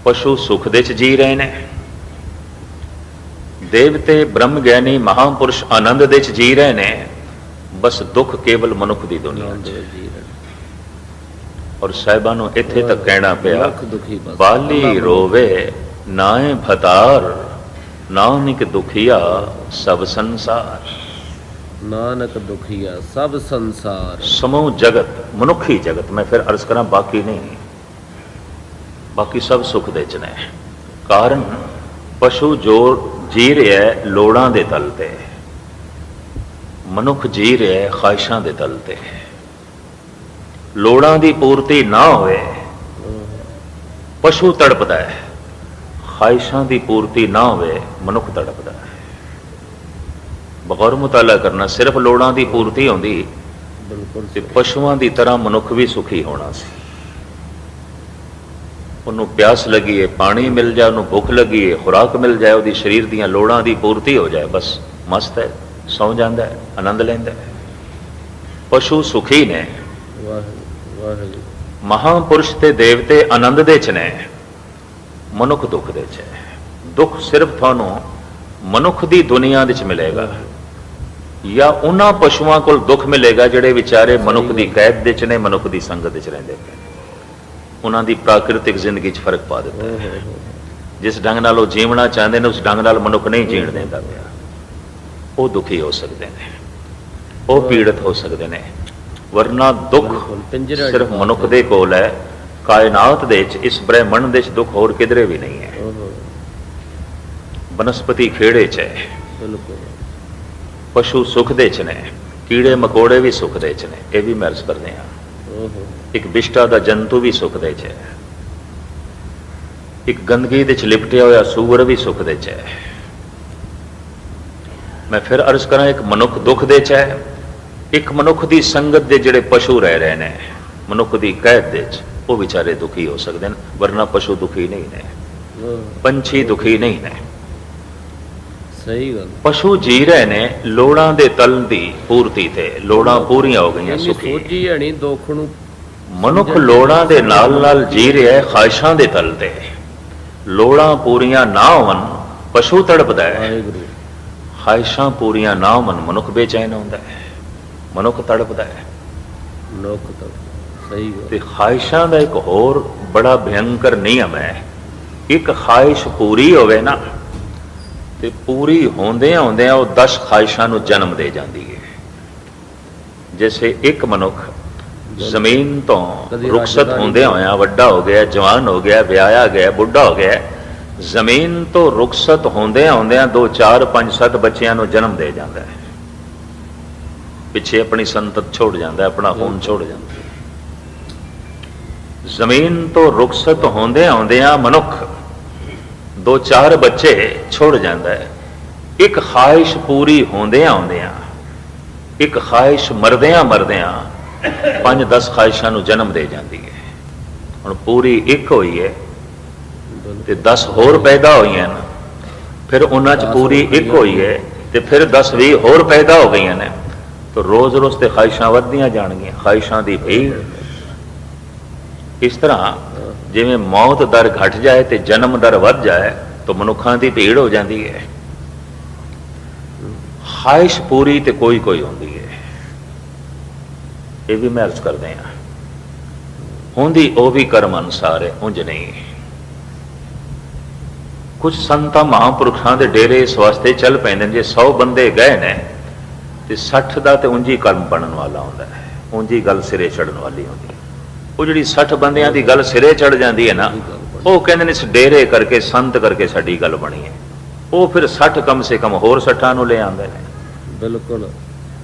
ਪਸ਼ੂ ਸੁਖ ਦੇ ਚ ਜੀ ਰਹੇ ਨੇ। ਦੇਵਤੇ ਬ੍ਰਹਮ ਗਿਆਨੀ ਮਹਾਪੁਰਸ਼ ਆਨੰਦ ਦੇ ਚ ਜੀ ਰਹੇ ਨੇ। ਬਸ ਦੁੱਖ ਕੇਵਲ ਮਨੁੱਖ ਦੀ ਦੁਨੀਆ ਚ। ਦੇ ਜੀ ਰਹੇ। ਔਰ ਸਾਹਿਬਾਂ ਨੂੰ ਇੱਥੇ ਤੱਕ ਕਹਿਣਾ ਪਿਆ ਬਾਲੀ ਰੋਵੇ ਨਾਏ ਭਤਾਰ ਨਾਨਕ ਦੁਖੀਆ ਸਭ ਸੰਸਾਰ। ਨਾਨਕ ਦੁਖੀਆ ਸਭ ਸੰਸਾਰ। ਸਮੂਹ ਜਗਤ, ਮਨੁੱਖੀ ਜਗਤ, ਮੈਂ ਫਿਰ ਅਰਜ਼ ਕਰਾਂ ਬਾਕੀ ਨਹੀਂ। ਬਾਕੀ ਸਭ ਸੁਖ ਦੇ ਚ ਨੇ। ਕਾਰਨ, ਪਸ਼ੂ ਜੋ ਜੀ ਰਿਹਾ ਲੋੜਾਂ ਦੇ ਤਲ ਤੇ। ਮਨੁੱਖ ਜੀ ਰਿਹਾ ਹੈ ਖਾਹਿਸ਼ਾਂ ਦੇ ਤਲ ਤੇ। ਲੋੜਾਂ ਦੀ ਪੂਰਤੀ ਨਾ ਹੋਵੇ, ਪਸ਼ੂ ਤੜਪਦਾ ਹੈ। ਖਾਹਿਸ਼ਾਂ ਦੀ ਪੂਰਤੀ ਨਾ ਹੋਵੇ, ਮਨੁੱਖ ਤੜਪਦਾ ਹੈ। ਬਗੌਰ ਮੁਤਾਲਾ ਕਰਨਾ ਸਿਰਫ ਲੋੜਾਂ ਦੀ ਪੂਰਤੀ ਹੁੰਦੀ ਬਿਲਕੁਲ ਤੇ ਪਸ਼ੂਆਂ ਦੀ ਤਰ੍ਹਾਂ ਮਨੁੱਖ ਵੀ ਸੁਖੀ ਹੋਣਾ ਸੀ। ਉਹਨੂੰ ਪਿਆਸ ਲੱਗੀ ਹੈ ਪਾਣੀ ਮਿਲ ਜਾਏ ਉਹਨੂੰ ਭੁੱਖ ਲੱਗੀ ਹੈ ਖੁਰਾਕ ਮਿਲ ਜਾਏ ਉਹਦੀ ਸਰੀਰ ਦੀਆਂ ਲੋੜਾਂ ਦੀ ਪੂਰਤੀ ਹੋ ਜਾਏ ਬਸ ਮਸਤ ਹੈ ਸੌ ਜਾਂਦਾ ਹੈ ਆਨੰਦ ਲੈਂਦਾ ਹੈ। ਪਸ਼ੂ ਸੁਖੀ ਨੇ। ਵਾਹਿਗੁਰੂ ਮਹਾਪੁਰਸ਼ ਤੇ ਦੇਵਤੇ ਆਨੰਦ ਦੇ ਚ ਨੇ ਮਨੁੱਖ ਦੁੱਖ ਦੇ ਚ ਦੁੱਖ ਸਿਰਫ ਤੁਹਾਨੂੰ ਮਨੁੱਖ ਦੀ ਦੁਨੀਆ ਦੇ ਚ ਮਿਲੇਗਾ। ਜਾਂ ਉਹਨਾਂ ਪਸ਼ੂਆਂ ਕੋਲ ਦੁੱਖ ਮਿਲੇਗਾ ਜਿਹੜੇ ਵਿਚਾਰੇ ਮਨੁੱਖ ਦੀ ਕੈਦ ਦੇ ਚ ਨੇ ਮਨੁੱਖ ਦੀ ਸੰਗਤ ਦੇ ਚ ਰਹਿੰਦੇ ਨੇ। ਉਹਨਾਂ ਦੀ ਪ੍ਰਾਕਿਰਤਿਕ ਜ਼ਿੰਦਗੀ 'ਚ ਫ਼ਰਕ ਪਾ ਦਿੱਤਾ। ਹੈ। ਜਿਸ ਢੰਗ ਨਾਲ ਉਹ ਜੀਵਣਾ ਚਾਹੁੰਦੇ ਨੇ ਉਸ ਢੰਗ ਨਾਲ ਮਨੁੱਖ ਨਹੀਂ ਜੀਣ ਦਿੰਦਾ ਪਿਆ। ਉਹ ਦੁਖੀ ਹੋ ਸਕਦੇ ਨੇ। ਉਹ ਪੀੜਿਤ ਹੋ ਸਕਦੇ ਨੇ। ਵਰਨਾ ਦੁੱਖ ਸਿਰਫ ਮਨੁੱਖ। ਦੇ ਕੋਲ ਹੈ। ਕਾਇਨਾਤ ਦੇ ਵਿੱਚ ਇਸ ਬ੍ਰਹਿਮੰਡ ਦੇ ਵਿੱਚ ਦੁੱਖ ਹੋਰ ਕਿਧਰੇ ਵੀ ਨਹੀਂ ਹੋ। ਬਨਸਪਤੀ ਖੇੜੇ 'ਚ ਹੈ। ਬਿਲਕੁਲ। ਪਸ਼ੂ ਸੁਖ ਦੇ 'ਚ ਨੇ, ਕੀੜੇ ਮਕੌੜੇ ਵੀ ਸੁਖ ਦੇ 'ਚ ਨੇ, ਇਹ ਵੀ ਮਰਜ਼ ਕਰਦੇ ਆ। ਇੱਕ ਵਿਸ਼ਟਾ ਦਾ ਜੰਤੂ ਵੀ ਸੁਖ ਦੇ 'ਚ ਹੈ। ਇੱਕ ਗੰਦਗੀ ਦੇ 'ਚ ਲਿਪਟਿਆ ਹੋਇਆ ਸੂਰ ਵੀ ਸੁਖ ਦੇ 'ਚ ਹੈ। ਮੈਂ ਫਿਰ ਅਰਜ਼ ਕਰਾਂ, ਇੱਕ ਮਨੁੱਖ ਦੁੱਖ ਦੇ 'ਚ ਹੈ, ਇੱਕ ਮਨੁੱਖ ਦੀ ਸੰਗਤ ਦੇ ਜਿਹੜੇ ਪਸ਼ੂ ਰਹਿ ਰਹੇ ਨੇ, ਮਨੁੱਖ ਦੀ ਕੈਦ ਦੇ 'ਚ, ਉਹ ਵਿਚਾਰੇ ਦੁਖੀ ਹੋ ਸਕਦੇ ਨੇ, ਵਰਨਾ ਪਸ਼ੂ ਦੁਖੀ ਨਹੀਂ ਨੇ। ਪੰਛੀ ਦੁਖੀ ਨਹੀਂ ਨੇ। ਸਹੀ ਗੱਲ। ਪਸ਼ੂ ਜੀ ਰਹੇ ਨੇ ਲੋੜਾਂ ਦੇ ਤਲ ਦੀ ਪੂਰਤੀ ਤੇ ਲੋੜਾਂ ਪੂਰੀਆਂ ਹੋ ਗਈਆਂ ਸੁਖੀ। ਸੋਝੀ ਹੈ ਨਹੀਂ ਦੁੱਖ ਨੂੰ ਮਨੁੱਖ ਲੋੜਾਂ ਦੇ ਨਾਲ ਨਾਲ ਜੀ ਰਿਹਾ ਹੈ ਖਾਹਿਸ਼ਾਂ ਦੇ ਤਲ ਤੇ। ਲੋੜਾਂ ਪੂਰੀਆਂ ਨਾ ਹੋਣ ਪਸ਼ੂ ਤੜਪਦਾ ਹੈ। ਖਾਹਿਸ਼ਾਂ ਪੂਰੀਆਂ ਨਾ ਹੋਣ ਮਨੁੱਖ ਬੇਚੈਨ ਹੁੰਦਾ ਹੈ। ਮਨੁੱਖ ਤੜਪਦਾ ਹੈ। ਲੋਕ ਤਾਂ ਸਹੀ ਗੱਲ। ਤੇ ਖਾਹਿਸ਼ਾਂ ਦਾ ਇੱਕ ਹੋਰ ਬੜਾ ਭਿਅੰਕਰ ਨਿਯਮ ਹੈ ਇੱਕ ਖਾਹਿਸ਼ ਪੂਰੀ ਹੋਵੇ ਨਾ ਤੇ ਪੂਰੀ ਹੁੰਦਿਆਂ ਹੁੰਦਿਆਂ ਉਹ 10 ਖਾਹਿਸ਼ਾਂ ਨੂੰ ਜਨਮ ਦੇ ਜਾਂਦੀ ਹੈ। ਜਿਵੇਂ ਇੱਕ ਮਨੁੱਖ ਜ਼ਮੀਨ ਤੋਂ ਰੁਖਸਤ ਹੁੰਦਿਆਂ ਹੋਇਆਂ ਵੱਡਾ ਹੋ ਗਿਆ ਜਵਾਨ ਹੋ ਗਿਆ ਵਿਆਹਿਆ ਗਿਆ ਬੁੱਢਾ ਹੋ ਗਿਆ ਜ਼ਮੀਨ ਤੋਂ ਰੁਖਸਤ ਹੁੰਦਿਆਂ ਹੁੰਦਿਆਂ 2 4 5 7 ਬੱਚਿਆਂ ਨੂੰ ਜਨਮ ਦੇ ਜਾਂਦਾ ਹੈ। ਪਿੱਛੇ ਆਪਣੀ ਸੰਤਤ ਛੋੜ ਜਾਂਦਾ ਹੈ, ਆਪਣਾ ਖੂਨ ਛੋੜ ਜਾਂਦਾ ਹੈ। ਜ਼ਮੀਨ ਤੋਂ ਰੁਖਸਤ ਹੁੰਦੇ ਆਉਂਦਿਆਂ ਮਨੁੱਖ ਦੋ ਚਾਰ ਬੱਚੇ ਛੋੜ ਜਾਂਦਾ ਹੈ। ਇੱਕ ਖਾਹਿਸ਼ ਪੂਰੀ ਹੁੰਦੇ ਆਉਂਦਿਆਂ ਇੱਕ ਖਾਹਿਸ਼ ਮਰਦਿਆਂ ਮਰਦਿਆਂ ਪੰਜ 10 ਖਾਹਿਸ਼ਾਂ ਨੂੰ ਜਨਮ ਦੇ ਜਾਂਦੀ ਹੈ। ਹੁਣ ਪੂਰੀ ਇੱਕ ਹੋਈ ਹੈ ਤੇ 10 ਹੋਰ ਪੈਦਾ ਹੋਈਆਂ ਨੇ। ਫਿਰ ਉਹਨਾਂ ਚ ਦਸ ਪੂਰੀ ਇੱਕ ਹੋਈ ਹੈ ਤੇ ਫਿਰ 10 20 ਹੋਰ ਪੈਦਾ ਹੋ ਗਈਆਂ ਨੇ। ਤਾਂ ਰੋਜ਼ ਰੋਜ਼ ਤੇ ਖਾਹਿਸ਼ਾਂ ਵੱਧਦੀਆਂ ਜਾਣਗੀਆਂ ਖਾਹਿਸ਼ਾਂ ਦੀ ਭੀੜ। ਇਸ ਤਰ੍ਹਾਂ ਜਿਵੇਂ ਮੌਤ ਦਰ ਘਟ ਜਾਏ ਤੇ ਜਨਮ ਦਰ ਵੱਧ ਜਾਏ, ਤਾਂ ਮਨੁੱਖਾਂ ਦੀ ਭੀੜ ਹੋ ਜਾਂਦੀ ਹੈ। ਖਾਹਿਸ਼ ਪੂਰੀ ਤੇ ਕੋਈ ਕੋਈ ਹੁੰਦੀ ਹੈ। ਇਹ ਵੀ ਮੈਂ ਅਰਜ਼ ਕਰਦੇ ਹਾਂ। ਹੁੰਦੀ ਉਹ ਵੀ ਕਰਮ ਅਨੁਸਾਰ ਹੈ, ਉਂਝ ਨਹੀਂ। ਕੁਝ ਸੰਤਾਂ ਮਹਾਂਪੁਰਖਾਂ ਦੇ ਡੇਰੇ ਇਸ ਵਾਸਤੇ ਚੱਲ ਪੈਂਦੇ ਨੇ, ਜੇ 100 ਬੰਦੇ ਗਏ ਨੇ, ਤੇ 60 ਦਾ ਤੇ ਉਂਝੀ ਕਰਮ ਬਣਨ ਵਾਲਾ ਹੁੰਦਾ ਹੈ। ਉਂਝੀ ਗੱਲ ਸਿਰੇ ਚੜਨ ਵਾਲੀ ਹੁੰਦੀ ਹੈ। ਉਹ ਜਿਹੜੀ 60 ਬੰਦਿਆਂ ਦੀ ਗੱਲ ਸਿਰੇ ਚੜ ਜਾਂਦੀ ਹੈ ਨਾ ਉਹ ਕਹਿੰਦੇ ਨੇ ਇਸ ਡੇਰੇ ਕਰਕੇ ਸੰਤ ਕਰਕੇ ਸਾਡੀ ਗੱਲ ਬਣੀ ਹੈ। ਉਹ ਫਿਰ 60 ਕਮ ਸੇ ਕਮ ਹੋਰ 60 ਨੂੰ ਲੈ ਆਉਂਦੇ ਨੇ। ਬਿਲਕੁਲ।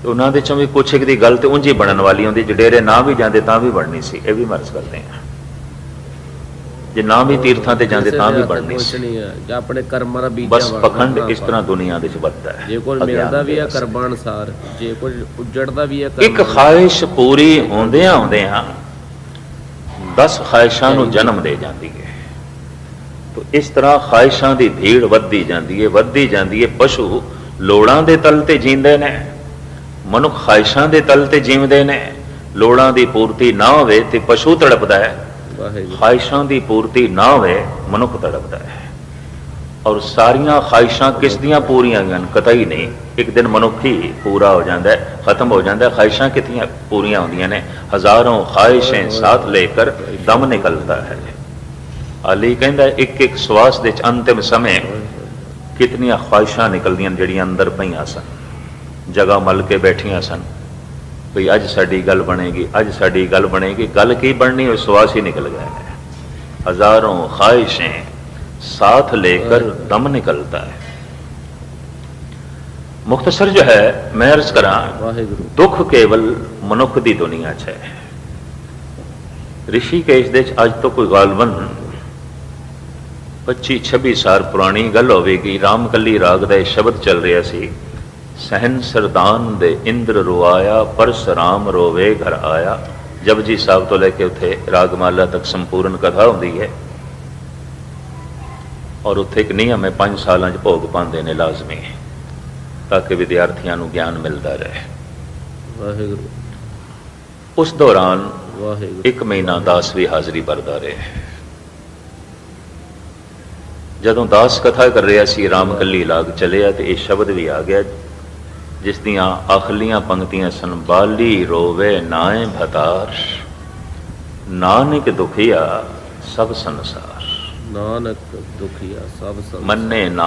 ਉਹਨਾਂ ਦੇ ਚੋਂ ਵੀ ਕੁਛ ਇੱਕ ਦੀ ਗੱਲ ਤੇ ਉਂਝੀ ਬਣਨ ਵਾਲੀ ਹੁੰਦੀ ਜੇ ਡੇਰੇ ਨਾ ਵੀ ਜਾਂਦੇ ਤਾਂ ਵੀ ਬਣਨੀ ਸੀ ਇਹ ਵੀ ਮਰਜ਼ ਕਰਦੇ ਆ। ਜੇ ਨਾ ਵੀ ਤੀਰਥਾਂ ਤੇ ਜਾਂਦੇ ਤਾਂ ਵੀ ਬਣਨੀ ਸੀ। ਜਾਂ ਆਪਣੇ ਕਰਮਾਂ ਦਾ ਬੀਜਾ ਬਸ ਪਖੰਡ ਇਸ ਤਰ੍ਹਾਂ ਦੁਨੀਆ ਦੇ ਵਿੱਚ ਵੱਧਦਾ ਹੈ। ਜੇ ਕੋਈ ਮਿਲਦਾ ਵੀ ਹੈ। ਕਰਮਾਂ ਅਨਸਾਰ ਜੇ ਕੁਝ ਉੱਜੜਦਾ ਵੀ ਹੈ ਇੱਕ ਖਾਹਿਸ਼ ਪੂਰੀ ਹੁੰਦਿਆਂ ਹੁੰਦਿਆਂ 10 ਖਾਹਿਸ਼ਾਂ ਨੂੰ ਜਨਮ ਦੇ ਜਾਂਦੀ ਹੈ। ਤੋ ਇਸ ਤਰ੍ਹਾਂ ਖਾਹਿਸ਼ਾਂ ਦੀ ਭੀੜ ਵੱਧਦੀ ਜਾਂਦੀ ਹੈ ਵੱਧਦੀ ਜਾਂਦੀ ਹੈ। ਪਸ਼ੂ ਲੋੜਾਂ ਦੇ ਤਲ ਤੇ ਜੀਂਦੇ ਨੇ ਮਨੁੱਖ ਖਾਹਿਸ਼ਾਂ ਦੇ ਤਲ ਤੇ ਜੀਵਦੇ ਨੇ। ਲੋੜਾਂ ਦੀ ਪੂਰਤੀ ਨਾ ਹੋਵੇ ਤੇ ਪਸ਼ੂ ਤੜਪਦਾ ਹੈ। ਖਾਹਿਸ਼ਾਂ ਦੀ ਪੂਰਤੀ ਨਾ ਹੋਵੇ ਮਨੁੱਖ ਤੜਪਦਾ ਹੈ। ਔਰ ਸਾਰੀਆਂ ਖਾਹਿਸ਼ਾਂ ਕਿਸ ਦੀਆਂ ਪੂਰੀਆਂ ਹਨ? ਹੀ ਨਹੀਂ। ਇੱਕ ਦਿਨ ਮਨੁੱਖੀ ਪੂਰਾ ਹੋ ਜਾਂਦਾ ਹੈ, ਖਤਮ ਹੋ ਜਾਂਦਾ ਹੈ। ਖਾਹਿਸ਼ਾਂ ਕਿਤਨੀਆਂ ਪੂਰੀਆਂ ਹੁੰਦੀਆਂ ਨੇ? ਹਜ਼ਾਰਾਂ ਖਾਹਿਸ਼ਾਂ ਸਾਥ ਲੈ ਕੇ ਦਮ ਨਿਕਲਦਾ ਹੈ। ਅਲੀ ਕਹਿੰਦਾ ਇੱਕ ਇੱਕ ਸਵਾਸ ਦੇ ਅੰਤਿਮ ਸਮੇਂ ਕਿਤਨੀਆਂ ਖਾਹਿਸ਼ਾਂ ਨਿਕਲਦੀਆਂ ਜਿਹੜੀਆਂ ਅੰਦਰ ਪਈਆਂ ਸਨ? ਜਗ੍ਹਾ ਮਲ ਕੇ ਬੈਠੀਆਂ ਸਨ। ਵੀ ਅੱਜ ਸਾਡੀ ਗੱਲ ਬਣੇਗੀ, ਅੱਜ ਸਾਡੀ ਗੱਲ ਬਣੇਗੀ। ਗੱਲ ਕੀ ਬਣਨੀ? ਉਹ ਸਵਾਸ ਹੀ ਨਿਕਲ ਗਿਆ ਹਜ਼ਾਰਾਂ ਖਾਹਿਸ਼ਾਂ साथ लेकर दम निकलता है मुख्तसर जो है मैं अर्ज करा ਵਾਹਿਗੁਰੂ ਦੁੱਖ ਕੇਵਲ ਮਨੁੱਖ ਦੀ ਦੁਨੀਆ 'ਚ ਹੈ ਰਿਸ਼ੀਕੇਸ਼ ਦੇ 'ਚ ਅੱਜ ਤੋਂ ਕੋਈ ਗਾਲਬਨ 25 26 ਸਾਲ ਪੁਰਾਣੀ ਗੱਲ ਹੋਵੇਗੀ ਰਾਮਕਲੀ ਰਾਗ ਦਾ ਇਹ ਸ਼ਬਦ ਚੱਲ ਰਿਹਾ ਸੀ ਸਹਿਨ ਸਰਦਾਨ ਦੇ ਇੰਦਰ ਰੁਆਇਆ ਪਰਸਰਾਮ ਰੋਵੇ ਘਰ ਆਇਆ ਜਪਜੀ ਸਾਹਿਬ ਤੋਂ ਲੈ ਕੇ ਉੱਥੇ ਰਾਗਮਾਲਾ ਤੱਕ ਸੰਪੂਰਨ ਕਥਾ ਹੁੰਦੀ ਹੈ ਔਰ ਉੱਥੇ ਇੱਕ ਨਿਯਮ ਹੈ 5 ਸਾਲਾਂ 'ਚ ਭੋਗ ਪਾਉਂਦੇ ਨੇ ਲਾਜ਼ਮੀ ਤਾਂ ਕਿ ਵਿਦਿਆਰਥੀਆਂ ਨੂੰ ਗਿਆਨ ਮਿਲਦਾ ਰਹੇ। ਵਾਹਿਗੁਰੂ। ਉਸ ਦੌਰਾਨ ਵਾਹਿਗੁਰੂ। ਇੱਕ ਮਹੀਨਾ ਦਾਸ ਵੀ ਹਾਜ਼ਰੀ ਭਰਦਾ ਰਿਹਾ। ਜਦੋਂ ਦਾਸ ਕਥਾ ਕਰ ਰਿਹਾ ਸੀ ਰਾਮਕਲੀ ਲਾਗ ਚਲਿਆ ਤੇ ਇਹ ਸ਼ਬਦ ਵੀ ਆ ਗਿਆ ਜਿਸ ਦੀਆਂ ਆਖਲੀਆਂ ਪੰਕਤੀਆਂ ਸਨ ਬਾਲੀ ਰੋਵੇ ਨਾਏ ਭਤਾਰ ਨਾਨਕ ਦੁਖੀਆ ਸਭ ਸੰਸਾਰ। ਨਾਨਕ ਦੁਖੀਆ ਸਭ ਸੰਸਾਰ। ਮੰਨੇ ਨਾ